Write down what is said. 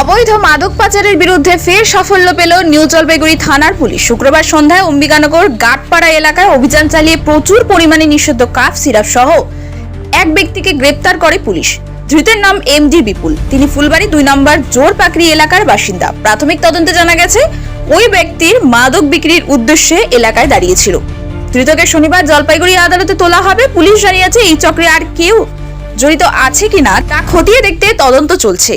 অবৈধ মাদক পাচারের বিরুদ্ধে ফের সাফল্য পেল নিউ জলপাইগুড়ি থানার পুলিশ। শুক্রবার সন্ধ্যায় অম্বিকানগর গাটপাড়া এলাকায় অভিযান চালিয়ে প্রচুর পরিমাণে নিষিদ্ধ কাফ, সিরাপ সহ এক ব্যক্তিকে গ্রেপ্তার করে পুলিশ। ধৃতের নাম এমডি বিপুল। তিনি ফুলবাড়ি দুই নম্বর জোর পাকড়ি এলাকার বাসিন্দা। প্রাথমিক তদন্তে জানা গেছে, ওই ব্যক্তির মাদক বিক্রির উদ্দেশ্যে এলাকায় দাঁড়িয়েছিল। ধৃতকে শনিবার জলপাইগুড়ি আদালতে তোলা হবে। পুলিশ জানিয়েছে, এই চক্রে আর কেউ জড়িত আছে কিনা তা খতিয়ে দেখতে তদন্ত চলছে।